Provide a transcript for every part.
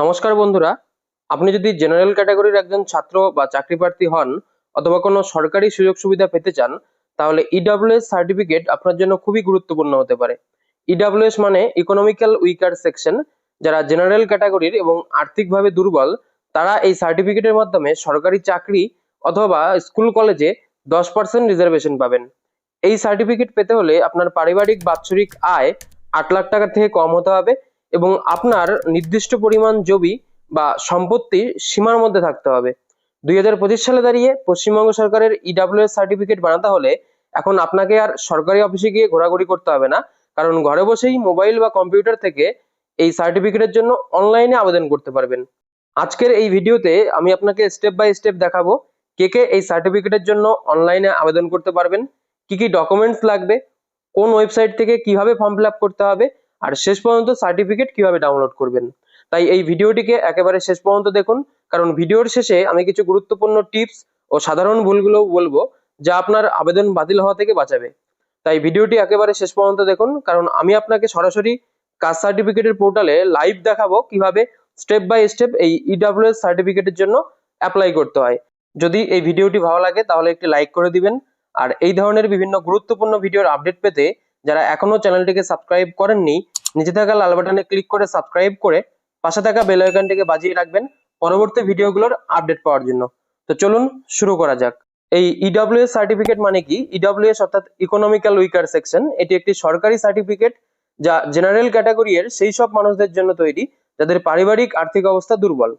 নমস্কার বন্ধুরা, আপনি যদি জেনারেল ক্যাটাগরির একজন ছাত্র বা চাকরি প্রার্থী হন অথবা কোনো সরকারি সুযোগ সুবিধা পেতে চান, তাহলে ইডাব্লিউএস সার্টিফিকেট আপনার জন্য খুবই গুরুত্বপূর্ণ হতে পারে। ইডাব্লিউএস মানে ইকোনমিক্যাল উইকার সেকশন যারা জেনারেল ক্যাটাগরির এবং আর্থিকভাবে দুর্বল, তারা এই সার্টিফিকেটের মাধ্যমে সরকারি চাকরি অথবা স্কুল কলেজে দশ পার্সেন্ট রিজার্ভেশন পাবেন। এই সার্টিফিকেট পেতে হলে আপনার পারিবারিক, বাৎসরিক আয় আট লাখ টাকা থেকে কম হতে হবে। এবং আপনার নির্দিষ্ট পরিমাণ জমি বা সম্পত্তি সীমার মধ্যে থাকতে হবে। দুই হাজার পঁচিশ সালে দাঁড়িয়ে পশ্চিমবঙ্গ সরকারের ইডাব্লিউএস সার্টিফিকেট বানাতে হলে এখন আপনাকে আর সরকারি অফিসে গিয়ে ঘোরাঘুরি করতে হবে না। কারণ ঘরে বসেই মোবাইল বা কম্পিউটার থেকে এই সার্টিফিকেটের জন্য অনলাইনে আবেদন করতে পারবেন। আজকের এই ভিডিওতে আমি আপনাকে স্টেপ বাই স্টেপ দেখাবো কে কে এই সার্টিফিকেটের জন্য অনলাইনে আবেদন করতে পারবেন, কি কি ডকুমেন্টস লাগবে, কোন ওয়েবসাইট থেকে কীভাবে ফর্ম ফিল করতে হবে আর শেষ পর্যন্ত সার্টিফিকেট কীভাবে ডাউনলোড করবেন? তাই এই ভিডিওটিকে একেবারে শেষ পর্যন্ত দেখুন, কারণ ভিডিওর শেষে আমি কিছু গুরুত্বপূর্ণ টিপস ও সাধারণ ভুলগুলো বলব, যা আপনার আবেদন বাতিল হওয়া থেকে বাঁচাবে। তাই ভিডিওটি একেবারে শেষ পর্যন্ত দেখুন, কারণ আমি আপনাকে সরাসরি কাস্ট সার্টিফিকেটের পোর্টালে লাইভ দেখাবো কীভাবে স্টেপ বাই স্টেপ এই ইডাব্লিউএস সার্টিফিকেটের জন্য অ্যাপ্লাই করতে হয়। যদি এই ভিডিওটি ভালো লাগে, তাহলে একটি লাইক করে দিবেন। আর এই ধরনের বিভিন্ন গুরুত্বপূর্ণ ভিডিওর আপডেট পেতে যারা এখনও চ্যানেলটিকে সাবস্ক্রাইব করেননি, নিচে থাকা লাল বাটনে ক্লিক করে সাবস্ক্রাইব করে পাশে থাকা বেল আইকনটিকে বাজিয়ে রাখবেন পরবর্তী ভিডিওগুলোর আপডেট পাওয়ার জন্য। তো চলুন শুরু করা যাক। এই ইডব্লিউএস সার্টিফিকেট মানে কি? ইডব্লিউএস অর্থাৎ ইকোনমিক্যাল উইকার সেকশন এটি একটি সরকারি সার্টিফিকেট যা জেনারেল ক্যাটাগরি এর সেই সব মানুষদের জন্য তৈরি, যাদের পারিবারিক আর্থিক অবস্থা দুর্বল।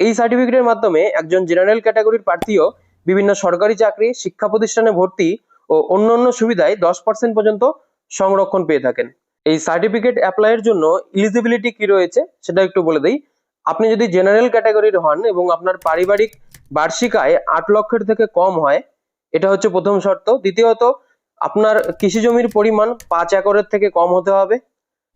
এই সার্টিফিকেটের মাধ্যমে একজন জেনারেল ক্যাটাগরির প্রার্থীও বিভিন্ন সরকারি চাকরি, শিক্ষা প্রতিষ্ঠানে ভর্তি ও অন্যান্য সুবিধায় দশ পার্সেন্ট পর্যন্ত সংরক্ষণ পেয়ে থাকেন। এই সার্টিফিকেট অ্যাপ্লাইয়ের জন্য ইলিজিবিলিটি কি রয়েছে সেটা একটু বলে দিই। আপনি যদি জেনারেল ক্যাটাগরির হন এবং আপনার পারিবারিক বার্ষিক আয় আট লক্ষের থেকে কম হয়, এটা হচ্ছে প্রথম শর্ত। দ্বিতীয়ত, আপনার কৃষি জমির পরিমাণ পাঁচ একরের থেকে কম হতে হবে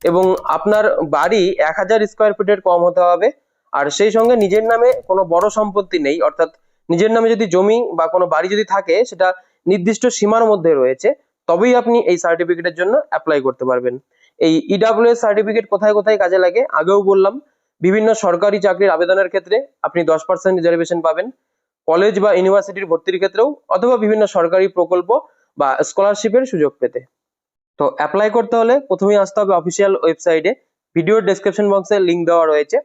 এবং আপনার বাড়ি এক হাজার স্কোয়ার ফিটের কম হতে হবে। আর সেই সঙ্গে নিজের নামে কোনো বড় সম্পত্তি নেই, অর্থাৎ নিজের নামে যদি জমি বা কোনো বাড়ি যদি থাকে, সেটা নির্দিষ্ট সীমার মধ্যে রয়েছে। তবেই আপনি এই সার্টিফিকেটের জন্য অ্যাপ্লাই করতে পারবেন। এই ইডাব্লিউএস সার্টিফিকেট কোথায় কোথায় কাজে লাগে, আগেও বললাম, বিভিন্ন সরকারি চাকরির আবেদনের ক্ষেত্রে আপনি দশ পার্সেন্ট রিজার্ভেশন পাবেন। কলেজ বা ইউনিভার্সিটির ভর্তির ক্ষেত্রেও, অথবা বিভিন্ন সরকারি প্রকল্প বা স্কলারশিপের সুযোগ পেতে। তো অ্যাপ্লাই করতে হলে প্রথমেই আসতে হবে অফিসিয়াল ওয়েবসাইটে ভিডিওর ডেসক্রিপশন বক্সে লিঙ্ক দেওয়া রয়েছে।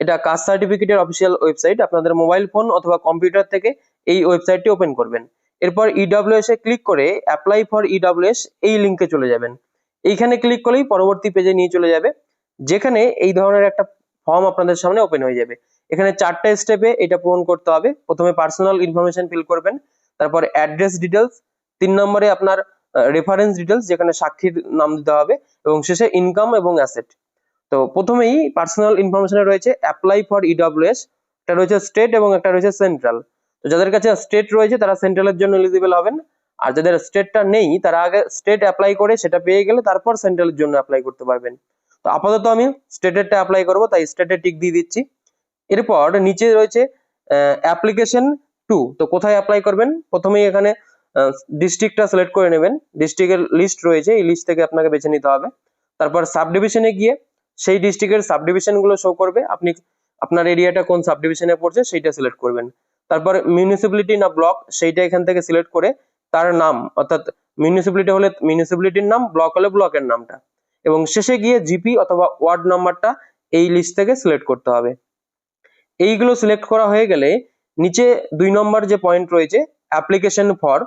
এটা কাস্ট সার্টিফিকেটের অফিসিয়াল ওয়েবসাইট আপনাদের মোবাইল ফোন অথবা কম্পিউটার থেকে এই ওয়েবসাইটটি ওপেন করবেন। এরপর ইডব্লিউএস এ ক্লিক করে অ্যাপ্লাই ফর ইডব্লিউএস এই লিঙ্কে চলে যাবেন। এইখানে ক্লিক করলেই পরবর্তী পেজে নিয়ে চলে যাবে, যেখানে এই ধরনের একটা ফর্ম আপনাদের সামনে ওপেন হয়ে যাবে। এখানে চারটা স্টেপে এটা পূরণ করতে হবে। প্রথমে পার্সোনাল ইনফরমেশন ফিল করবেন, তারপর অ্যাড্রেস ডিটেলস তিন নম্বরে আপনার রেফারেন্স ডিটেলস যেখানে সাক্ষীর নাম দিতে হবে, এবং শেষে ইনকাম এবং অ্যাসেট তো প্রথমেই পার্সোনাল ইনফরমেশনে রয়েছে অ্যাপ্লাই ফর ইডব্লিউএস একটা রয়েছে স্টেট এবং একটা রয়েছে সেন্ট্রাল তো যাদের কাছে স্টেট রয়েছে, তারা সেন্ট্রালের জন্য এলিজিবল হবেন। আর যাদের স্টেটটা নেই, তারা আগে স্টেট অ্যাপ্লাই করে, সেটা পেয়ে গেলে তারপর সেন্ট্রালের জন্য অ্যাপ্লাই করতে পারবেন। তো আপাতত আমি স্টেটেরটা অ্যাপ্লাই করব, তাই স্টেটে টিক দিয়ে দিচ্ছি। এরপর নিচে রয়েছে অ্যাপ্লিকেশন টু তো কোথায় অ্যাপ্লাই করবেন? প্রথমেই এখানে ডিস্ট্রিক্টটা সিলেক্ট করে নেবেন। ডিস্ট্রিক্টের লিস্ট রয়েছে, এই লিস্ট থেকে আপনাকে বেছে নিতে হবে। তারপর সাব ডিভিশনে গিয়ে, সেই ডিস্ট্রিক্টের সাব ডিভিশনগুলো শো করবে। আপনি, আপনার এরিয়াটা কোন সাব ডিভিশনে পড়ছে, সেইটা সিলেক্ট করবেন। তারপর মিউনিসিপ্যালিটি না ব্লক সেইটা এখান থেকে সিলেক্ট করে তার নাম, অর্থাৎ মিউনিসিপ্যালিটি হলে মিউনিসিপ্যালিটির নাম ব্লক হলে ব্লকের নামটা। এবং শেষে গিয়ে জিপি অথবা ওয়ার্ড নাম্বারটা এই লিস্ট থেকে সিলেক্ট করতে হবে। এইগুলো সিলেক্ট করা হয়ে গেলে নিচে দুই নম্বর যে পয়েন্ট রয়েছে অ্যাপ্লিকেশন ফর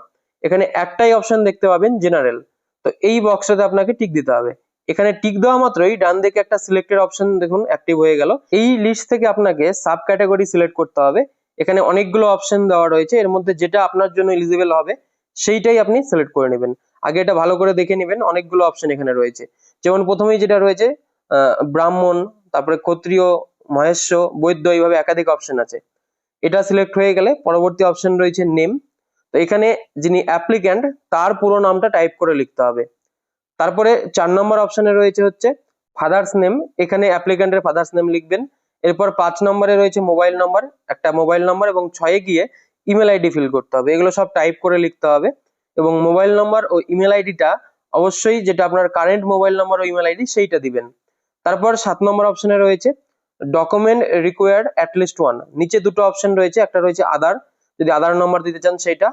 এখানে একটাই অপশন দেখতে পাবেন জেনারেল তো এই বক্সটাতে আপনাকে টিক দিতে হবে। এখানে টিক দেওয়া মাত্রই ডান দিকে একটা সিলেক্টেড অপশন দেখুন অ্যাক্টিভ হয়ে গেল। এই লিস্ট থেকে আপনাকে সাব ক্যাটাগরি সিলেক্ট করতে হবে। এখানে অনেকগুলো অপশন দেওয়া রয়েছে। এর মধ্যে যেটা আপনার জন্য এলিজিবল হবে, সেইটাই আপনি সিলেক্ট করে নেবেন। আগে এটা ভালো করে দেখে নেবেন, অনেকগুলো অপশন এখানে রয়েছে। যেমন প্রথমেই যেটা রয়েছে ব্রাহ্মণ, তারপরে ক্ষত্রিয়, মহেশ্ব, বৈদ্য, এইভাবে একাধিক অপশন আছে। এটা সিলেক্ট হয়ে গেলে পরবর্তী অপশন রয়েছে নেম তো এখানে যিনি অ্যাপ্লিক্যান্ট তার পুরো নামটা টাইপ করে লিখতে হবে। তারপরে চার নম্বর অপশনে রয়েছে হচ্ছে ফাদার্স নেম এখানে অ্যাপ্লিক্যান্টের ফাদার্স নেম লিখবেন। এরপর পাঁচ নম্বরে রয়েছে মোবাইল নম্বর, একটা মোবাইল নম্বর এবং ছয়ে গিয়ে ইমেল আইডি ফিল করতে হবে। এগুলো সব টাইপ করে লিখতে হবে এবং মোবাইল নম্বর ও ইমেল আইডিটা অবশ্যই যেটা আপনার কারেন্ট মোবাইল নম্বর ও ইমেল আইডি সেইটা দিবেন। তারপর সাত নম্বর অপশনে রয়েছে ডকুমেন্ট রিকোয়ার্ড অ্যাটলিস্ট ওয়ান নিচে দুটো অপশন রয়েছে, একটা রয়েছে আধার যদি আধার নম্বর দিতে চান সেটা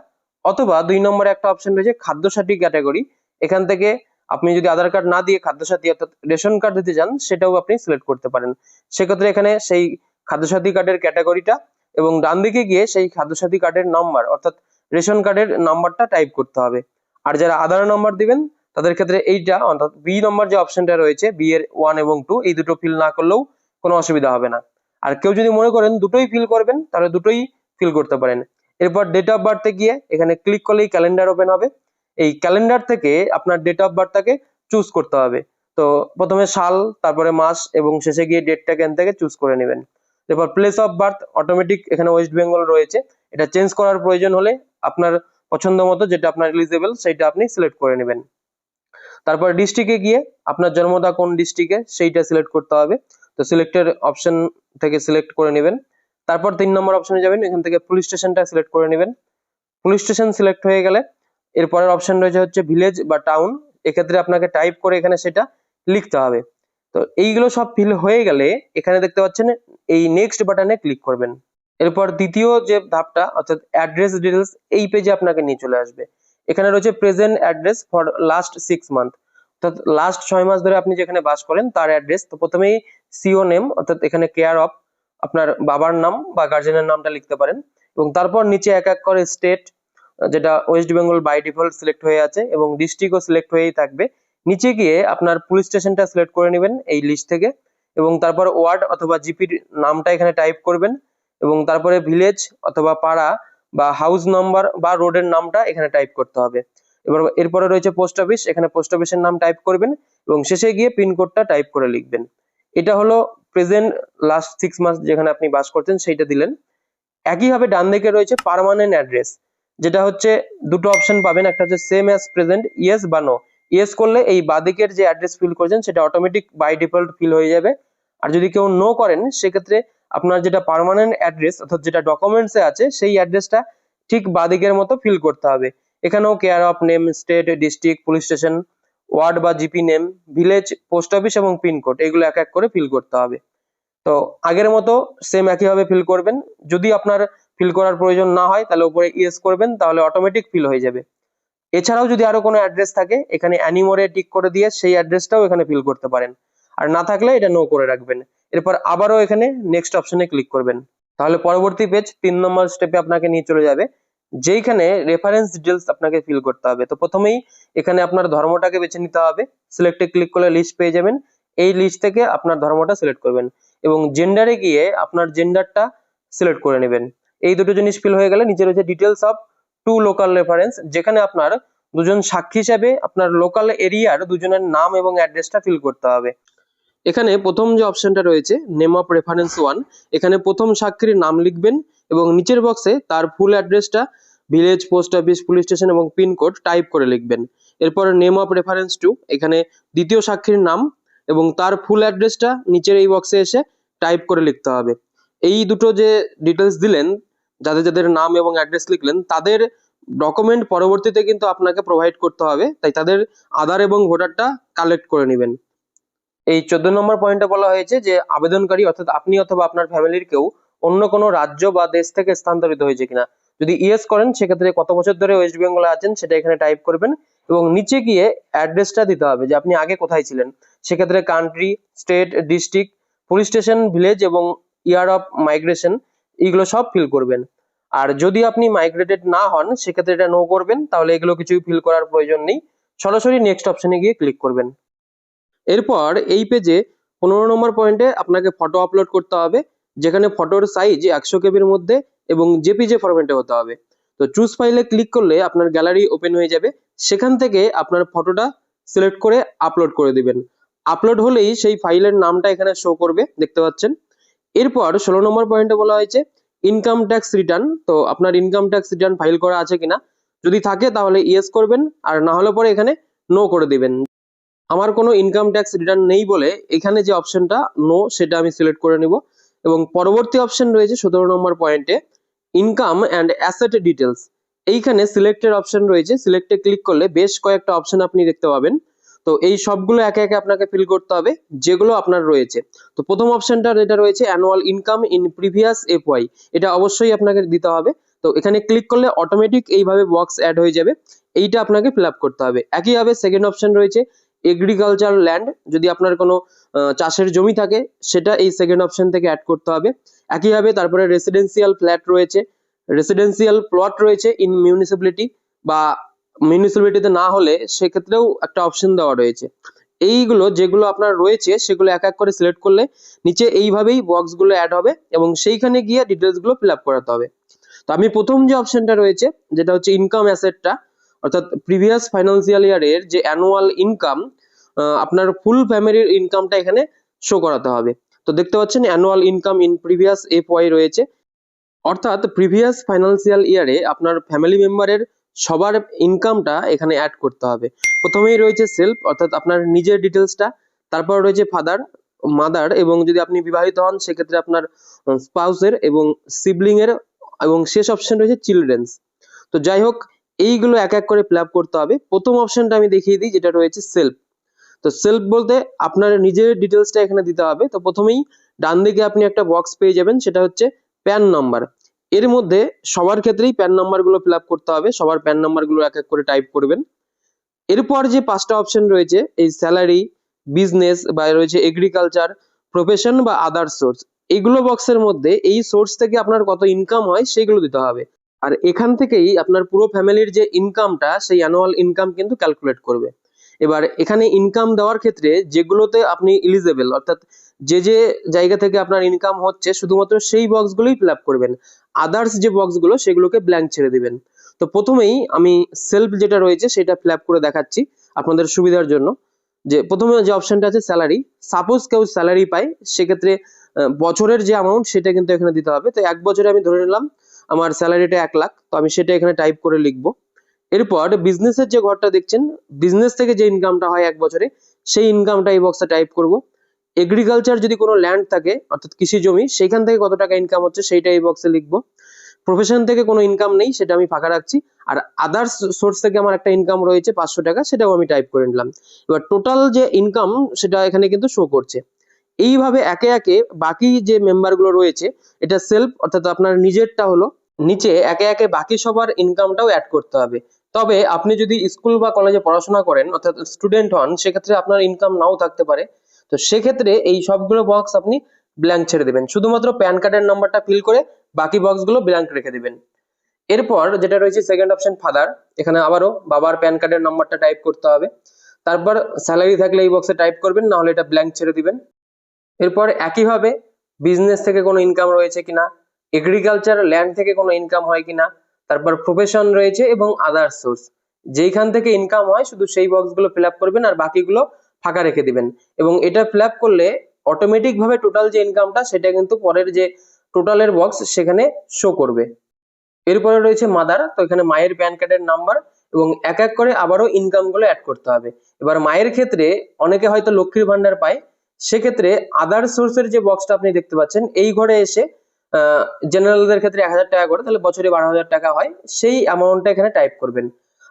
অথবা দুই নম্বরে একটা অপশন রয়েছে খাদ্যসাথী ক্যাটাগরি এখান থেকে আপনি যদি আধার কার্ড না দিয়ে খাদ্যসাথী অর্থাৎ রেশন কার্ড দিতে চান সেটাও আপনি সিলেক্ট করতে পারেন। সেক্ষেত্রে এখানে সেই খাদ্যসাথী কার্ডের ক্যাটাগরিটা এবং ডান দিকে গিয়ে সেই খাদ্যসাথী কার্ডের নাম্বার অর্থাৎ রেশন কার্ডের নাম্বারটা টাইপ করতে হবে। আর যারা আধার নাম্বার দিবেন, তাদের ক্ষেত্রে এইটা অর্থাৎ বি নম্বর যে অপশনটা রয়েছে বি এর ওয়ান এবং টু এই দুটো ফিল না করলেও কোনো অসুবিধা হবে না। আর কেউ যদি মনে করেন দুটোই ফিল করবেন, তাহলে দুটোই ফিল করতে পারেন। এরপর ডেট অফ বার্থে গিয়ে এখানে ক্লিক করলেই ক্যালেন্ডার ওপেন হবে। এই ক্যালেন্ডার থেকে আপনার ডেট অফ বার্থটাকে চুজ করতে হবে। তো প্রথমে সাল, তারপরে মাস এবং শেষে গিয়ে ডেটটা এখান থেকে চুজ করে নেবেন। এরপর প্লেস অফ বার্থ অটোমেটিক এখানে ওয়েস্ট বেঙ্গল রয়েছে। এটা চেঞ্জ করার প্রয়োজন হলে আপনার পছন্দ মতো যেটা আপনার এলিজিবল সেইটা আপনি সিলেক্ট করে নেবেন। তারপর ডিস্ট্রিক্টে গিয়ে আপনার জন্মদা কোন ডিস্ট্রিক্টে সেইটা সিলেক্ট করতে হবে। তো সিলেক্টের অপশন থেকে সিলেক্ট করে নেবেন। তারপর তিন নম্বর অপশনে যাবেন, এখান থেকে পুলিশ স্টেশনটা সিলেক্ট করে নেবেন। পুলিশ স্টেশন সিলেক্ট হয়ে গেলে এরপরের অপশন রয়েছে হচ্ছে ভিলেজ বা টাউন এক্ষেত্রে আপনাকে টাইপ করে এখানে সেটা লিখতে হবে। তো এইগুলো সব ফিল হয়ে গেলে এখানে দেখতে পাচ্ছেন এই নেক্সট বাটনে ক্লিক করবেন। এরপর দ্বিতীয় যে ধাপটা, অর্থাৎ অ্যাড্রেস ডিটেলস এই পেজে আপনাকে নিয়ে চলে আসবে। এখানে রয়েছে present address for last six month অর্থাৎ লাস্ট ছয় মাস ধরে আপনি যেখানে বাস করেন, তার অ্যাড্রেস তো প্রথমেই সিও নেম অর্থাৎ এখানে কেয়ার অফ আপনার বাবার নাম বা গার্জেনের নামটা লিখতে পারেন। এবং তারপর নিচে এক এক করে স্টেট যেটা West Bengal by default select হয়ে আছে এবং ডিস্ট্রিক্টও সিলেক্ট হয়েই থাকবে। নিচে গিয়ে আপনার পুলিশ স্টেশনটা সিলেক্ট করে নেবেন এই লিস্ট থেকে এবং তারপর ওয়ার্ড অথবা জিপির নামটা এখানে টাইপ করবেন এবং তারপরে ভিলেজ অথবা পাড়া বা হাউস নাম্বার বা রোডের নামটা এখানে টাইপ করতে হবে। এবার এরপরে রয়েছে পোস্ট অফিস এখানে পোস্ট অফিসের নাম টাইপ করবেন এবং শেষে গিয়ে পিনকোডটা টাইপ করে লিখবেন। এটা হলো প্রেজেন্ট লাস্ট সিক্স মাস যেখানে আপনি বাস করছেন, সেইটা দিলেন। একইভাবে ডান দিকে রয়েছে পার্মানেন্ট অ্যাড্রেস যেটা হচ্ছে দুটো অপশন পাবেন, একটা হচ্ছে সেম অ্যাজ প্রেজেন্ট ইয়েস বা নো ইয়েস করলে এই বাদিকের যে অ্যাড্রেস ফিল করছেন, সেটা অটোমেটিক বাই ডিফল্ট ফিল হয়ে যাবে। আর যদি কেউ নো করেন, সেক্ষেত্রে আপনার যেটা পার্মানেন্ট অ্যাড্রেস অর্থাৎ যেটা ডকুমেন্টসে আছে, সেই অ্যাড্রেসটা ঠিক বাদিকের মতো ফিল করতে হবে। এখানেও care of name state district police station ward বা GP name village post office এবং পিনকোড এগুলো এক এক করে ফিল করতে হবে। তো আগের মতো সেম একইভাবে ফিল করবেন। যদি আপনার ফিল করার প্রয়োজন না হয়, তাহলে উপরে ইয়েস করবেন, তাহলে অটোমেটিক ফিল হয়ে যাবে। এছাড়াও যদি আরও কোনো অ্যাড্রেস থাকে, এখানে অ্যানিমোরে টিক করে দিয়ে সেই অ্যাড্রেসটাও এখানে ফিল করতে পারেন। আর না থাকলে এটা নো করে রাখবেন। এরপর আবারও এখানে নেক্সট অপশনে ক্লিক করবেন। তাহলে পরবর্তী পেজ তিন নম্বর স্টেপে আপনাকে নিয়ে চলে যাবে, যেইখানে রেফারেন্স ডিটেলস আপনাকে ফিল করতে হবে। তো প্রথমেই এখানে আপনার ধর্মটাকে বেছে নিতে হবে সিলেক্টে ক্লিক করলে লিস্ট পেয়ে যাবেন। এই লিস্ট থেকে আপনার ধর্মটা সিলেক্ট করবেন এবং জেন্ডারে গিয়ে আপনার জেন্ডারটা সিলেক্ট করে নেবেন। এই দুটো জিনিস ফিল হয়ে গেলে নিচে রয়েছে details of two local reference যেখানে আপনার দুজন সাক্ষী হিসাবে আপনার লোকাল এরিয়ার দুজনের নাম এবং অ্যাড্রেসটা ফিল করতে হবে। এখানে প্রথম যে অপশনটা রয়েছে নেম অফ রেফারেন্স ওয়ান এখানে প্রথম সাক্ষীর নাম লিখবেন এবং নিচের বক্সে তার ফুল অ্যাড্রেসটা village post office police station এবং পিনকোড টাইপ করে লিখবেন। এরপর নেম অফ রেফারেন্স টু এখানে দ্বিতীয় সাক্ষীর নাম এবং তার ফুল অ্যাড্রেসটা নিচের এই বক্সে এসে টাইপ করে লিখতে হবে। এই দুটো যে ডিটেলস দিলেন, যাদের যাদের নাম এবং অ্যাড্রেস লিখলেন, তাদের ডকুমেন্ট পরবর্তীতে কিন্তু আপনাকে প্রোভাইড করতে হবে। তাই তাদের আধার এবং ভোটারটা কালেক্ট করে নেবেন। এই চোদ্দ নম্বর পয়েন্টে বলা হয়েছে যে, আবেদনকারী অর্থাৎ আপনি অথবা আপনার ফ্যামিলির কেউ অন্য কোনো রাজ্য বা দেশ থেকে স্থানান্তরিত হয়েছে কিনা। যদি ইয়েস করেন, সেক্ষেত্রে কত বছর ধরে ওয়েস্ট বেঙ্গলে আছেন, সেটা এখানে টাইপ করবেন এবং নিচে গিয়ে অ্যাড্রেসটা দিতে হবে যে, আপনি আগে কোথায় ছিলেন। সেক্ষেত্রে country state district police station village এবং ইয়ার অফ মাইগ্রেশন এগুলো সব ফিল করবেন। আর যদি আপনি মাইগ্রেটেড না হন, সেক্ষেত্রে এটা নো করবেন, তাহলে এগুলো কিছুই ফিল করার প্রয়োজন নেই। সরাসরি নেক্সট অপশনে গিয়ে ক্লিক করবেন। এরপর এই পেজে পনেরো নম্বর পয়েন্টে আপনাকে ফটো আপলোড করতে হবে, যেখানে ফটোর সাইজ একশো কেবির মধ্যে এবং জেপিজে ফরম্যাটে হতে হবে। তো চুজ ফাইলে ক্লিক করলে আপনার গ্যালারি ওপেন হয়ে যাবে। সেখান থেকে আপনার ফটোটা সিলেক্ট করে আপলোড করে দিবেন। আপলোড হলেই সেই ফাইলের নামটা এখানে শো করবে, দেখতে পাচ্ছেন? এরপর ষোলো নম্বর পয়েন্টে বলা হয়েছে ইনকাম ট্যাক্স রিটার্ন তো আপনার ইনকাম ট্যাক্স রিটার্ন ফাইল করা আছে কিনা, যদি থাকে তাহলে ইয়েস করবেন, আর না হলে পরে এখানে নো করে দিবেন। আমার কোনো ইনকাম ট্যাক্স রিটার্ন নেই বলে এখানে যে অপশনটা নো সেটা আমি সিলেক্ট করে নিব। এবং পরবর্তী অপশন রয়েছে সতেরো নম্বর পয়েন্টে ইনকাম অ্যান্ড অ্যাসেট ডিটেলস এইখানে সিলেক্টের অপশন রয়েছে সিলেক্টে ক্লিক করলে বেশ কয়েকটা অপশন আপনি দেখতে পাবেন। তো এই সবগুলো একে একে আপনাকে ফিল করতে হবে, যেগুলো আপনার রয়েছে। তো প্রথম অপশনটা যেটা রয়েছে annual income in previous F Y এটা অবশ্যই আপনাকে দিতে হবে। তো এখানে ক্লিক করলে অটোমেটিক এইভাবে বক্স অ্যাড হয়ে যাবে, এইটা আপনাকে ফিল করতে হবে। একইভাবে সেকেন্ড অপশন রয়েছে এগ্রিকালচার ল্যান্ড যদি আপনার কোনো চাষের জমি থাকে, সেটা এই সেকেন্ড অপশন থেকে অ্যাড করতে হবে। একইভাবে তারপরে রেসিডেন্সিয়াল ফ্ল্যাট রয়েছে রেসিডেন্সিয়াল প্লট রয়েছে ইন মিউনিসিপ্যালিটি বা মিউনিসিপ্যালিটিতে না হলে সেক্ষেত্রেও একটা অপশন দেওয়া রয়েছে। এইগুলো যেগুলো আপনার রয়েছে, সেগুলো এক এক করে সিলেক্ট করলে নিচে এইভাবেই বক্সগুলো অ্যাড হবে এবং সেইখানে গিয়ে ডিটেলসগুলো ফিল আপ করাতে হবে। তো আমি প্রথম যে অপশনটা রয়েছে, যেটা হচ্ছে ইনকাম অ্যাসেটটা অর্থাৎ প্রিভিয়াস ফাইন্যান্সিয়াল ইয়ারের যে অ্যানুয়াল ইনকাম আপনার ফুল ফ্যামিলির ইনকামটা এখানে শো করাতে হবে। তো দেখতে পাচ্ছেন annual income in previous F রয়েছে। অর্থাৎ প্রিভিয়াস ফাইন্যান্সিয়াল ইয়ারে আপনার ফ্যামিলি মেম্বারের সবার ইনকামটা এখানে অ্যাড করতে হবে। প্রথমেই রয়েছে সেলফ অর্থাৎ আপনার নিজের ডিটেলসটা তারপর রয়েছে ফাদার মাদার এবং যদি আপনি বিবাহিত হন, সেক্ষেত্রে আপনার স্পাউসের এবং সিবলিং এর এবং শেষ অপশন রয়েছে চিলড্রেন্স তো যাই হোক, এইগুলো এক এক করে ফিল করতে হবে। প্রথম অপশনটা আমি দেখিয়ে দিই, যেটা রয়েছে সেলফ তো সেলফ বলতে আপনার নিজের ডিটেলসটা এখানে দিতে হবে। তো প্রথমেই ডান দিকে আপনি একটা বক্স পেয়ে যাবেন, সেটা হচ্ছে প্যান নাম্বার এর মধ্যে সবার ক্ষেত্রেই প্যান নাম্বারগুলো ফিল করতে হবে। সবার প্যান নাম্বারগুলো এক এক করে টাইপ করবেন। এরপর যে পাঁচটা অপশন রয়েছে, এই স্যালারি বিজনেস বা রয়েছে এগ্রিকালচার প্রফেশন বা আদার সোর্স এগুলো বক্সের মধ্যে এই সোর্স থেকে আপনার কত ইনকাম হয় সেগুলো দিতে হবে। আর এখান থেকেই আপনার পুরো ফ্যামিলির যে ইনকামটা সেই অ্যানুয়াল ইনকাম কিন্তু ক্যালকুলেট করবে। এবার এখানে ইনকাম দেওয়ার ক্ষেত্রে যেগুলোতে আপনি ইলিজেবল অর্থাৎ যে যে জায়গা থেকে আপনার ইনকাম হচ্ছে, শুধুমাত্র সেই বক্সগুলোই ফিল আপ করবেন। আদার্স যে বক্সগুলো সেগুলোকে ব্ল্যাঙ্ক ছেড়ে দিবেন। তো প্রথমেই আমি সেলফ যেটা রয়েছে, সেটা ফিল করে দেখাচ্ছি আপনাদের সুবিধার জন্য। যে প্রথমে যে অপশনটা আছে স্যালারি সাপোজ কেউ স্যালারি পায়, সেক্ষেত্রে বছরের যে অ্যামাউন্ট সেটা কিন্তু এখানে দিতে হবে। তো এক বছরে আমি ধরে নিলাম, আমার স্যালারিটা এক লাখ, তো আমি সেটা এখানে টাইপ করে লিখব। এরপর বিজনেসের যে ঘরটা দেখছেন বিজনেস থেকে যে ইনকামটা হয় এক বছরে, সেই ইনকামটা এই বক্সে টাইপ করব। এগ্রিকালচার যদি কোনো ল্যান্ড থাকে, অর্থাৎ কৃষি জমি সেখান থেকে কত টাকা ইনকাম হচ্ছে সেইটা এই বক্সে লিখব। প্রফেশন থেকে কোনো ইনকাম নেই, সেটা আমি ফাঁকা রাখছি। আর আদার্স সোর্স থেকে আমার একটা ইনকাম রয়েছে, পাঁচশো টাকা, সেটাও আমি টাইপ করে নিলাম। এবার টোটাল যে ইনকাম সেটা এখানে কিন্তু শো করছে। এইভাবে একে একে বাকি যে মেম্বারগুলো রয়েছে, এটা সেলফ অর্থাৎ আপনার নিজেরটা হলো, নিচে একে একে বাকি সবার ইনকামটাও অ্যাড করতে হবে। তবে আপনি যদি স্কুল বা কলেজে পড়াশোনা করেন, অর্থাৎ স্টুডেন্ট হন, সেক্ষেত্রে আপনার ইনকাম নাও থাকতে পারে। তো সেক্ষেত্রে এই সবগুলো বক্স আপনি ব্ল্যাঙ্ক ছেড়ে দেবেন। শুধুমাত্র প্যান কার্ডের নাম্বারটা ফিল করে বাকি বক্সগুলো ব্ল্যাঙ্ক রেখে দিবেন। এরপর যেটা রয়েছে সেকেন্ড অপশন ফাদার এখানে আবারও বাবার প্যান কার্ডের নাম্বারটা টাইপ করতে হবে। তারপর স্যালারি থাকলে এই বক্সে টাইপ করবেন, না হলে এটা ব্ল্যাঙ্ক ছেড়ে দিবেন। এরপর একইভাবে বিজনেস থেকে কোনো ইনকাম রয়েছে কিনা এগ্রিকালচার ল্যান্ড থেকে কোনো ইনকাম হয় কিনা, তারপর প্রফেশন রয়েছে এবং আদার সোর্স যেইখান থেকে ইনকাম হয়, শুধু সেই বক্সগুলো ফিল আপ করবেন আর বাকিগুলো ফাঁকা রেখে দিবেন। এবং এটা ফিল করলে অটোমেটিক ভাবে টোটাল যে ইনকামটা সেটা কিন্তু পরের যে টোটালের বক্স সেখানে শো করবে। এরপরে রয়েছে মাদার তো এখানে মায়ের প্যান কার্ডের নাম্বার এবং এক এক করে আবারও ইনকামগুলো অ্যাড করতে হবে। এবার মায়ের ক্ষেত্রে অনেকে হয়তো লক্ষ্মীর ভান্ডার পায়, সেক্ষেত্রে আদার সোর্সের যে বক্সটা আপনি দেখতে পাচ্ছেন, এই ঘরে এসে জেনারেলদের ক্ষেত্রে এক হাজার টাকা করে, তাহলে বছরে বারো হাজার টাকা হয়, সেই অ্যামাউন্টটা এখানে টাইপ করবেন।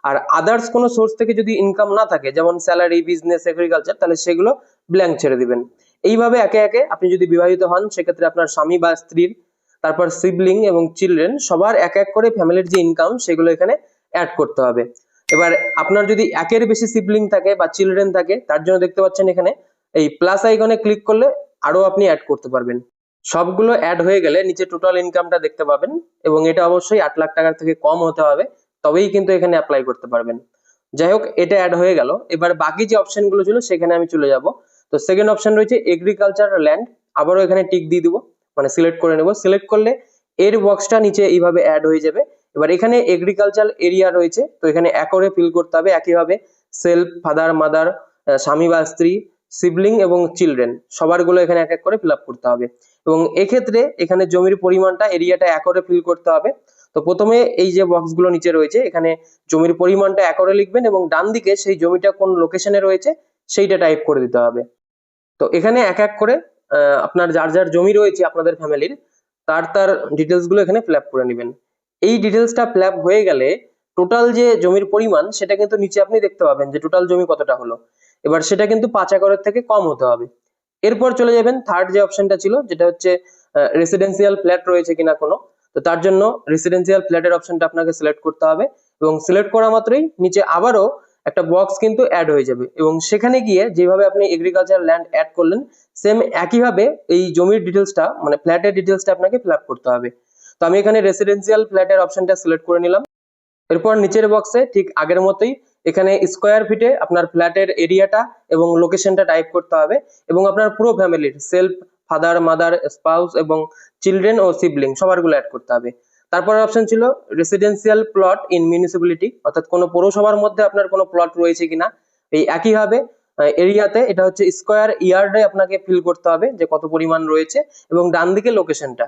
আর আদার্স কোনো সোর্স থেকে যদি ইনকাম না থাকে, যেমন স্যালারি বিজনেস এগ্রিকালচার তাহলে সেগুলো ব্ল্যাঙ্ক ছেড়ে দিবেন। এইভাবে একে একে আপনি যদি বিবাহিত হন, সেক্ষেত্রে আপনার স্বামী বা স্ত্রীর, তারপর সিবলিং এবং চিলড্রেন সবার এক এক করে ফ্যামিলির যে ইনকাম সেগুলো এখানে অ্যাড করতে হবে। এবার আপনার যদি একের বেশি সিবলিং থাকে বা চিলড্রেন থাকে, তার জন্য দেখতে পাচ্ছেন এখানে এই প্লাস আইকনে ক্লিক করলে আরও আপনি অ্যাড করতে পারবেন। সবগুলো অ্যাড হয়ে গেলে নিচে টোটাল ইনকামটা দেখতে পাবেন এবং এটা অবশ্যই আট লাখ টাকার থেকে কম হতে হবে। তবেই কিন্তু এখানে অ্যাপ্লাই করতে পারবেন। যাই হোক এটা অ্যাড হয়ে গেল। এবার বাকি যে অপশনগুলো ছিল, সেখানে আমি চলে যাব। তো সেকেন্ড অপশন রয়েছে এগ্রিকালচার ল্যান্ড আবারও এখানে টিক দিয়ে দিব মানে সিলেক্ট করে নেব। সিলেক্ট করলে এর বক্সটা নিচে এইভাবে অ্যাড হয়ে যাবে। এবার এখানে এগ্রিকালচার এরিয়া রয়েছে, তো এখানে একরে ফিল করতে হবে। একইভাবে সেলফ ফাদার মাদার স্বামী বা স্ত্রী সিবলিং এবং চিলড্রেন সবারগুলো এখানে এক এক করে ফিল করতে হবে। এবং এক্ষেত্রে এখানে জমির পরিমাণটা এরিয়াটা একরে ফিল করতে হবে। তো প্রথমে এই যে বক্সগুলো নিচে রয়েছে, এখানে জমির পরিমাণটা একরে লিখবেন এবং ডান দিকে সেই জমিটা কোন লোকেশনে রয়েছে, সেইটা টাইপ করে দিতে হবে। তো এখানে এক এক করে আপনার যার যার জমি রয়েছে আপনাদের ফ্যামিলির তার তার ডিটেলসগুলো এখানে ফিল করে নেবেন। এই ডিটেলসটা ফিল হয়ে গেলে টোটাল যে জমির পরিমাণ, সেটা কিন্তু নিচে আপনি দেখতে পাবেন যে টোটাল জমি কতটা হলো। এবার সেটা কিন্তু পাঁচ একরের থেকে কম হতে হবে। এরপর চলে যাবেন থার্ড যে অপশনটা ছিল, যেটা হচ্ছে রেসিডেন্সিয়াল ফ্ল্যাট রয়েছে কিনা কোনো। তো তার জন্য রেসিডেন্সিয়াল ফ্ল্যাটের অপশনটা আপনাকে সিলেক্ট করতে হবে এবং সিলেক্ট করা মাত্রই নিচে আবারও একটা বক্স কিন্তু অ্যাড হয়ে যাবে এবং সেখানে গিয়ে যেভাবে আপনি এগ্রিকালচার ল্যান্ড অ্যাড করলেন সেম একইভাবে এই জমির ডিটেলসটা মানে ফ্ল্যাটের ডিটেলসটা আপনাকে ফিল করতে হবে। তো আমি এখানে রেসিডেন্সিয়াল ফ্ল্যাটের অপশনটা সিলেক্ট করে নিলাম। এরপর নিচের বক্সে ঠিক আগের মতোই এখানে স্কোয়ার ফিটে আপনার ফ্ল্যাটের এরিয়াটা এবং লোকেশনটা টাইপ করতে হবে এবং আপনার পুরো ফ্যামিলির সেলফ ফাদার মাদার স্পাউস এবং চিলড্রেন ও সিবলিং সবারগুলো অ্যাড করতে হবে। তারপর অপশন ছিল রেসিডেন্সিয়াল প্লট ইন মিউনিসিপ্যালিটি অর্থাৎ কোনো পৌরসভার মধ্যে আপনার কোনো প্লট রয়েছে কিনা। এই একইভাবে এরিয়াতে এটা হচ্ছে স্কোয়ার ইয়ার্ডে আপনাকে ফিল করতে হবে যে কত পরিমাণ রয়েছে এবং ডান দিকে লোকেশনটা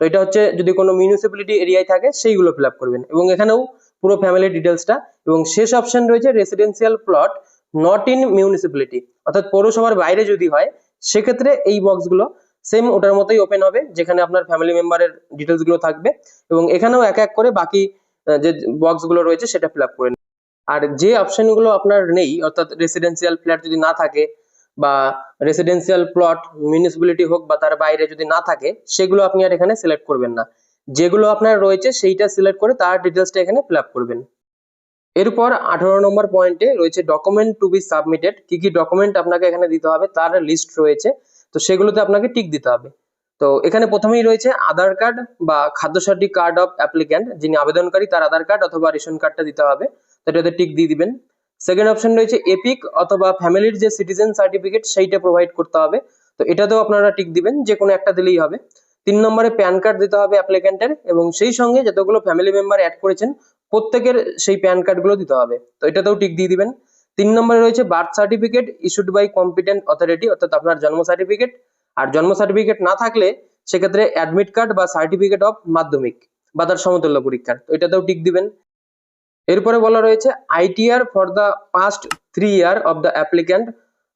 তো এটা হচ্ছে যদি কোনো মিউনিসিপ্যালিটি এরিয়ায় থাকে, সেইগুলো ফিল করবেন। এবং এখানেও পুরো ফ্যামিলি ডিটেলসটা এবং শেষ অপশন রয়েছে residential plot not in municipality অর্থাৎ পৌরসভার বাইরে যদি হয়, সেক্ষেত্রে এই বক্সগুলো সেম ওটার মতোই ওপেন হবে, যেখানে আপনার ফ্যামিলি মেম্বারের ডিটেলসগুলো থাকবে এবং এখানেও এক এক করে বাকি যে বক্সগুলো রয়েছে সেটা ফিল আপ করে। আর যে অপশনগুলো আপনার নেই, অর্থাৎ রেসিডেন্সিয়াল ফ্ল্যাট যদি না থাকে বা রেসিডেন্সিয়াল প্লট মিউনিসিপ্যালিটি হোক বা তার বাইরে যদি না থাকে, সেগুলো আপনি আর এখানে সিলেক্ট করবেন না। যেগুলো আপনার রয়েছে সেইটা সিলেক্ট করে তার ডিটেলসটা এখানে ফিল করবেন। এরপর আঠারো নম্বর পয়েন্টে রয়েছে ডকুমেন্ট টু বি সাবমিটেড কি কি ডকুমেন্ট আপনাকে এখানে দিতে হবে, তার লিস্ট রয়েছে। তো সেগুলোতে আপনাকে টিক দিতে হবে। তো এখানে প্রথমেই রয়েছে আধার কার্ড বা খাদ্যসাথী কার্ড অফ অ্যাপ্লিক্যান্ট যিনি আবেদনকারী তার আধার কার্ড অথবা রেশন কার্ডটা দিতে হবে। তো এটাতে টিক দিয়ে দিবেন। সেকেন্ড অপশন রয়েছে এপিক অথবা ফ্যামিলির যে সিটিজেন সার্টিফিকেট সেইটা প্রোভাইড করতে হবে। তো এটাতেও আপনারা টিক দিবেন, যে কোনো একটা দিলেই হবে। তিন নম্বরে প্যান কার্ড দিতে হবে অ্যাপ্লিক্যান্টের এবং সেই সঙ্গে যতগুলো ফ্যামিলি মেম্বার অ্যাড করেছেন, প্রত্যেকের সেই প্যান কার্ডগুলো দিতে হবে। তো এটাতেও টিক দিয়ে দিবেন। তিন নম্বরে রয়েছে birth certificate issued by competent authority অর্থাৎ আপনার জন্ম সার্টিফিকেট আর জন্ম সার্টিফিকেট না থাকলে সেক্ষেত্রে অ্যাডমিট কার্ড বা সার্টিফিকেট অফ মাধ্যমিক বা তার সমতুল্য পরীক্ষার। তো এটাতেও টিক দিবেন। এরপরে বলা রয়েছে ITR for the past three year of the applicant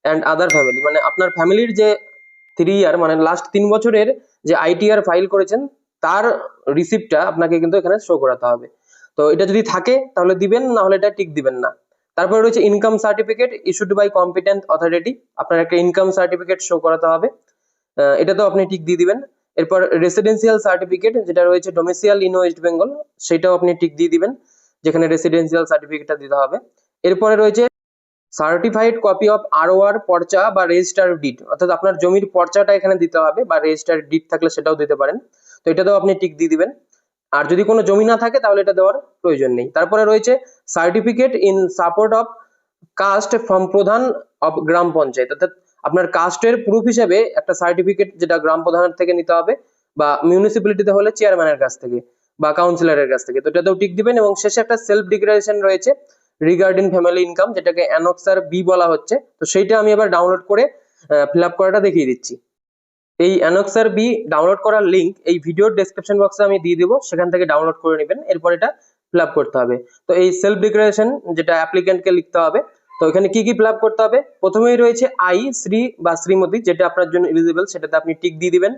and other family মানে আপনার ফ্যামিলির যে থ্রি ইয়ার মানে লাস্ট তিন বছরের যে আইটিআর ফাইল করেছেন, তার রিসিপ্টটা আপনাকে কিন্তু এখানে শো করাতে হবে। তো এটা যদি থাকে, তাহলে দিবেন, না হলে এটা টিক দিবেন না। তারপরে রয়েছে income certificate issued by competent authority আপনার একটা ইনকাম সার্টিফিকেট শো করাতে হবে। আহ, এটাতেও আপনি টিক দিয়ে দিবেন। এরপর রেসিডেন্সিয়াল সার্টিফিকেট যেটা রয়েছে ডোমেসিয়াল ইন ওয়েস্ট বেঙ্গল সেটাও আপনি টিক দিয়ে দিবেন যেখানে রেসিডেন্সিয়াল সার্টিফিকেটটা দিতে হবে। এরপরে রয়েছে সার্টিফাইড কপি অফ আরওআর পর্চা বা রেজিস্টার ডিড অর্থাৎ আপনার জমির পর্চাটা এখানে দিতে হবে বা রেজিস্টার ডিড থাকলে সেটাও দিতে পারেন। তো এটাতেও আপনি টিক দিয়ে দিবেন। আর যদি কোনো জমি না থাকে, তাহলে এটা দেওয়ার প্রয়োজন নেই। তারপরে রয়েছে certificate in support of caste from Pradhan of Gram panchayat. অর্থাৎ আপনার কাস্টের প্রুফ হিসেবে একটা সার্টিফিকেট যেটা গ্রাম প্রধানের থেকে নিতে হবে, বা মিউনিসিপ্যালিটিতে হলে চেয়ারম্যানের কাছ থেকে, বা কাউন্সিলরের কাছ থেকে। তো এটাতেও টিক দিবেন এবং শেষে একটা সেলফ ডিক্লারেশন রয়েছে রিগার্ডিং ফ্যামিলি ইনকাম যেটাকে অ্যানক্সার বি বলা হচ্ছে। তো সেইটা আমি এবার ডাউনলোড করে ফিল আপ করাটা দেখিয়ে দিচ্ছি। এই অ্যানক্সার বি ডাউনলোড করার লিংক এই ভিডিওর ডেসক্রিপশন বক্সে আমি দিয়ে দেবো, সেখান থেকে ডাউনলোড করে নেবেন, এরপর এটা ফিল করতে হবে। তো এই সেলফ ডিক্লারেশন যেটা অ্যাপ্লিক্যান্টকে লিখতে হবে, তো এখানে কি কি ফিল করতে হবে? প্রথমেই রয়েছে আই শ্রী বা শ্রীমতী, যেটা আপনার জন্য এলিজিবল সেটাতে আপনি টিক দিয়ে দিবেন,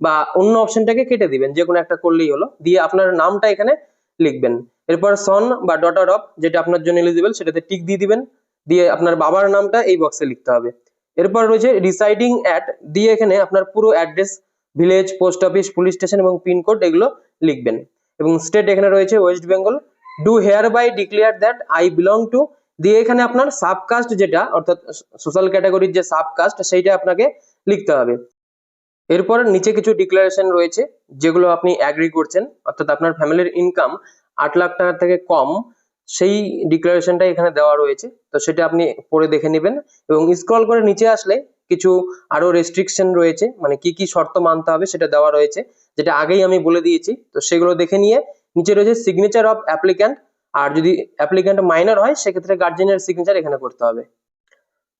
বা অন্য অপশনটাকে কেটে দিবেন, যে কোনো একটা করলেই হলো, দিয়ে আপনার নামটা এখানে লিখবেন। এরপর সন বা ডটার অফ যেটা আপনার জন্য এলিজিবল সেটাতে টিক দিয়ে দিবেন, দিয়ে আপনার বাবার নামটা এই বক্সে লিখতে হবে। এরপর রয়েছে রিসাইডিং অ্যাট দিয়ে এখানে আপনার পুরো address village post office police station এবং পিনকোড এগুলো লিখবেন। এবং স্টেট এখানে রয়েছে West Bengal do hereby declare that I belong to দিয়ে এখানে আপনার সাবকাস্ট যেটা, অর্থাৎ সোশ্যাল ক্যাটাগরির যে সাবকাস্ট সেইটা আপনাকে লিখতে হবে। এরপর নিচে কিছু ডিক্লারেশন রয়েছে, যেগুলো আপনি অ্যাগ্রি করছেন। অর্থাৎ আপনার ফ্যামিলির ইনকাম আট লাখ টাকার থেকে কম সেই ডিক্লারেশনটা এখানে দেওয়া রয়েছে। তো সেটা আপনি পড়ে দেখে নেবেন এবং স্ক্রল করে নিচে আসলে কিছু আরও রেস্ট্রিকশন রয়েছে মানে কি কি শর্ত মানতে হবে সেটা দেওয়া রয়েছে, যেটা আগেই আমি বলে দিয়েছি। তো সেগুলো দেখে নিয়ে নিচে রয়েছে সিগনেচার অফ অ্যাপ্লিক্যান্ট আর যদি অ্যাপ্লিক্যান্ট মাইনর হয়, সেক্ষেত্রে গার্জেনের সিগনেচার এখানে করতে হবে।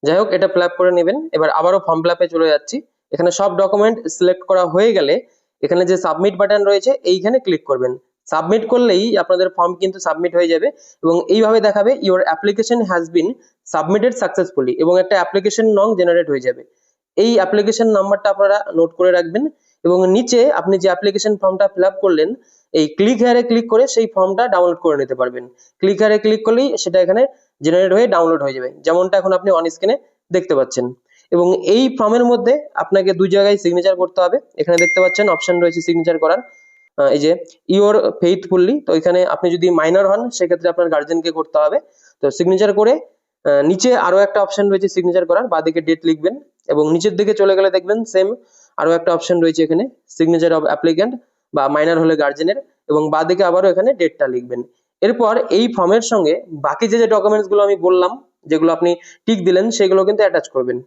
যাই হোক, এটা ফিল করে নেবেন। এবার আবারও ফর্ম ফিল চলে যাচ্ছি। এখানে সব ডকুমেন্ট সিলেক্ট করা হয়ে গেলে এখানে যে সাবমিট বাটন রয়েছে, এইখানে ক্লিক করবেন। সাবমিট করলেই আপনাদের ফর্ম কিন্তু সাবমিট হয়ে যাবে এবং এইভাবে দেখাবে your application has been submitted successfully এবং একটা অ্যাপ্লিকেশন নং জেনারেট হয়ে যাবে। এই অ্যাপ্লিকেশন নাম্বারটা আপনারা নোট করে রাখবেন এবং নিচে আপনি যে অ্যাপ্লিকেশন ফর্মটা ফিল করলেন, এই ক্লিক হেয়ারে ক্লিক করে সেই ফর্মটা ডাউনলোড করে নিতে পারবেন। ক্লিক হেয়ারে ক্লিক করলেই সেটা এখানে জেনারেট হয়ে ডাউনলোড হয়ে যাবে, যেমনটা এখন আপনি অন স্ক্রিনে দেখতে পাচ্ছেন। এবং এই ফর্মের মধ্যে আপনাকে দুই জায়গায় সিগনেচার করতে হবে, এখানে দেখতে পাচ্ছেন অপশন রয়েছে সিগনেচার করার। এই যে, ইওর ফেইথফুল্লি, তো এখানে আপনি যদি মাইনার হন, সেক্ষেত্রে আপনার গার্জেনকে করতে হবে। তো সিগনেচার করে নিচে আরও একটা অপশন রয়েছে সিগনেচার করার, বাদিকে ডেট লিখবেন এবং নিচের দিকে চলে গেলে দেখবেন সেম আরও একটা অপশন রয়েছে এখানে সিগনেচার অফ অ্যাপ্লিক্যান্ট বা মাইনার হলে গার্জেনের এবং বাদিকে আবারও এখানে ডেটটা লিখবেন। এরপর এই ফর্মের সঙ্গে বাকি যে যে ডকুমেন্টসগুলো আমি বললাম, যেগুলো আপনি টিক দিলেন, সেগুলো কিন্তু অ্যাটাচ করবেন।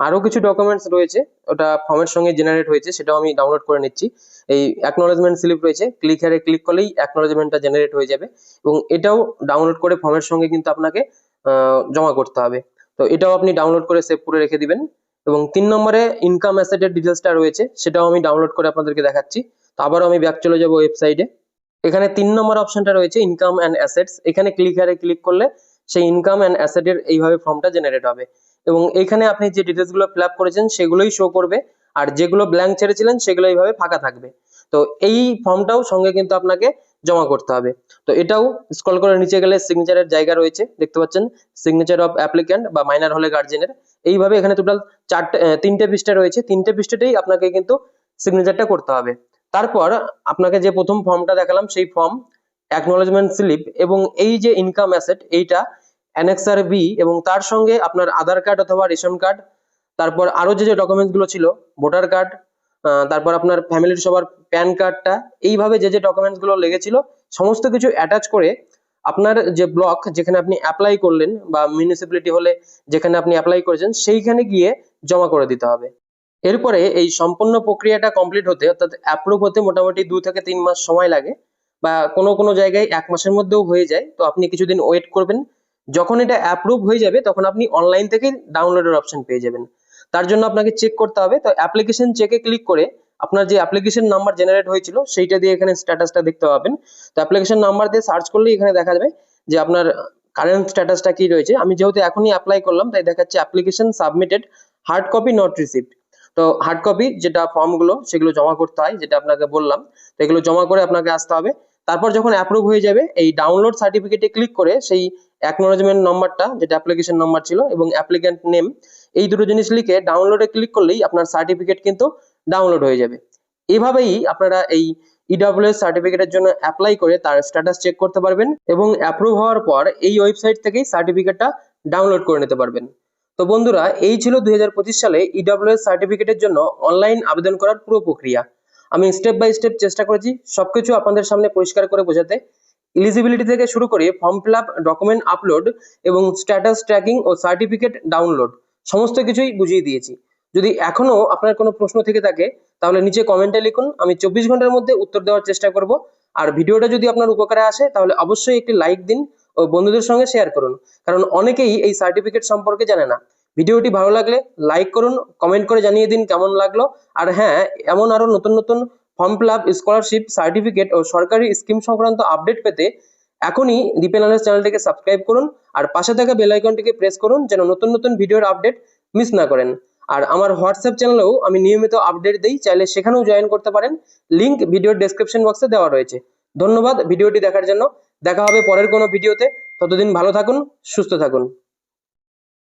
আরও কিছু ডকুমেন্টস রয়েছে, ওটা ফর্মের সঙ্গে জেনারেট হয়েছে, সেটাও আমি ডাউনলোড করে নিচ্ছি। এই অ্যাকনোলেজমেন্ট স্লিপ রয়েছে। ক্লিক হেয়ারে ক্লিক করলেই অ্যাকনোলেজমেন্টটা জেনারেট হয়ে যাবে এবং এটাও ডাউনলোড করে ফর্মের সঙ্গে কিন্তু আপনাকে জমা করতে হবে। তো এটাও আপনি ডাউনলোড করে সেভ করে রেখে দিবেন। এবং তিন নম্বরে ইনকাম অ্যাসেটের ডিটেলসটা রয়েছে, সেটাও আমি ডাউনলোড করে আপনাদেরকে দেখাচ্ছি। তো আবারও আমি ব্যাক চলে যাব ওয়েবসাইটে এখানে তিন নম্বর অপশনটা রয়েছে ইনকাম অ্যান্ড অ্যাসেটস এখানে ক্লিক হেয়ারে ক্লিক করলে সেই ইনকাম অ্যান্ড অ্যাসেটের এইভাবে ফর্মটা জেনারেট হবে। এবং এখানে আপনি যে ডিটেলসগুলো ফিল আপ করেছেন, সেগুলোই শো করবে। আর যেগুলো ব্ল্যাঙ্ক ছেড়েছিলেন সেগুলো এইভাবে ফাঁকা থাকবে। তো এই ফর্মটাও সঙ্গে কিন্তু আপনাকে জমা করতে হবে। তো এটাও স্ক্রল করে নিচে গেলে সিগনেচারের জায়গা রয়েছে, দেখতে পাচ্ছেন? সিগনেচার অফ অ্যাপ্লিক্যান্ট বা মাইনার হলে গার্জেনের এইভাবে এখানে টোটাল চারটে তিনটে পৃষ্ঠা রয়েছে। তিনটে পৃষ্ঠাতেই আপনাকে কিন্তু সিগনেচারটা করতে হবে। তারপর আপনাকে যে প্রথম ফর্মটা দেখালাম, সেই ফর্ম অ্যাকনোলেজমেন্ট স্লিপ এবং এই যে ইনকাম অ্যাসেট এইটা অ্যানেক্সার বি এবং তার সঙ্গে আপনার আধার কার্ড অথবা রেশন কার্ড তারপর আরও যে যে ডকুমেন্টসগুলো ছিল ভোটার কার্ড তারপর আপনার ফ্যামিলির সবার প্যান কার্ডটা এইভাবে যে যে ডকুমেন্টসগুলো লেগেছিল, সমস্ত কিছু অ্যাটাচ করে আপনার যে ব্লক যেখানে আপনি অ্যাপ্লাই করলেন বা মিউনিসিপ্যালিটি হলে যেখানে আপনি অ্যাপ্লাই করেছেন, সেইখানে গিয়ে জমা করে দিতে হবে। এরপরে এই সম্পূর্ণ প্রক্রিয়াটা কমপ্লিট হতে, অর্থাৎ অ্যাপ্রুভ হতে মোটামুটি দু থেকে তিন মাস সময় লাগে বা কোনো কোনো জায়গায় এক মাসের মধ্যেও হয়ে যায়, তো আপনি কিছুদিন ওয়েট করবেন। যখন এটা অ্যাপ্রুভ হয়ে যাবে, তখন আপনি অনলাইন থেকে ডাউনলোডের অপশন পেয়ে যাবেন। তার জন্য আপনাকে চেক করতে হবে। তো অ্যাপ্লিকেশন চেকে ক্লিক করে আপনার যে অ্যাপ্লিকেশন নাম্বার জেনারেট হয়েছিল, সেইটা দিয়ে এখানে স্ট্যাটাসটা দেখতে পাবেন। তো অ্যাপ্লিকেশন নাম্বার দিয়ে সার্চ করলেই এখানে দেখা যাবে যে আপনার কারেন্ট স্ট্যাটাসটা কি রয়েছে। আমি যেহেতু এখনই অ্যাপ্লাই করলাম, তাই দেখাচ্ছে application submitted hard copy not received তো হার্ড কপি যেটা ফর্মগুলো সেগুলো জমা করতে হয়, যেটা আপনাকে বললাম। তো এগুলো জমা করে আপনাকে আসতে হবে। তারপর যখন অ্যাপ্রুভ হয়ে যাবে, এই ডাউনলোড সার্টিফিকেটে ক্লিক করে সেই অ্যাকনোলেজমেন্ট নাম্বারটা যেটা অ্যাপ্লিকেশন নাম্বার ছিল, এবং অ্যাপ্লিক্যান্ট নেম এই দুটো জিনিস লিখে ডাউনলোডে ক্লিক করলেই আপনার সার্টিফিকেট কিন্তু ডাউনলোড হয়ে যাবে। এভাবেই আপনারা এই ইডাব্লিউএস সার্টিফিকেটের জন্য অ্যাপ্লাই করে তার স্ট্যাটাস চেক করতে পারবেন এবং অ্যাপ্রুভ হওয়ার পর এই ওয়েবসাইট থেকেই সার্টিফিকেটটা ডাউনলোড করে নিতে পারবেন। তো বন্ধুরা, এই ছিল দুই সালে ইডাব্লিউএস সার্টিফিকেটের জন্য অনলাইন আবেদন করার পুরো প্রক্রিয়া। আমি স্টেপ বাই স্টেপ চেষ্টা করেছি সবকিছু আপনাদের সামনে পরিষ্কার করে বোঝাতে। এলিজিবিলিটি থেকে শুরু করে form fill up document upload এবং স্ট্যাটাস ট্র্যাকিং ও সার্টিফিকেট ডাউনলোড সমস্ত কিছুই বুঝিয়ে দিয়েছি। যদি এখনও আপনার কোনো প্রশ্ন থেকে থাকে, তাহলে নিচে কমেন্টে লিখুন, আমি চব্বিশ ঘণ্টার মধ্যে উত্তর দেওয়ার চেষ্টা করব। আর ভিডিওটা যদি আপনার উপকারে আসে, তাহলে অবশ্যই একটি লাইক দিন ও বন্ধুদের সঙ্গে শেয়ার করুন। কারণ অনেকেই এই সার্টিফিকেট সম্পর্কে জানে না। ভিডিওটি ভালো লাগলে লাইক করুন কমেন্ট করে জানিয়ে দিন কেমন লাগল। আর হ্যাঁ এমন আরও নতুন নতুন form fill up scholarship certificate ও সরকারি স্কিম সংক্রান্ত আপডেট পেতে এখনই দীপেন আনার্স চ্যানেলটিকে সাবস্ক্রাইব করুন আর পাশে থাকা বেল আইকনটিকে প্রেস করুন যেন নতুন নতুন ভিডিওর আপডেট মিস না করেন। আর আমার হোয়াটসঅ্যাপ চ্যানেলেও আমি নিয়মিত আপডেট দিই, চাইলে সেখানেও জয়েন করতে পারেন। লিংক ভিডিওর ডেসক্রিপশন বক্সে দেওয়া রয়েছে। ধন্যবাদ ভিডিওটি দেখার জন্য। দেখা হবে পরের কোনো ভিডিওতে ততদিন ভালো থাকুন, সুস্থ থাকুন।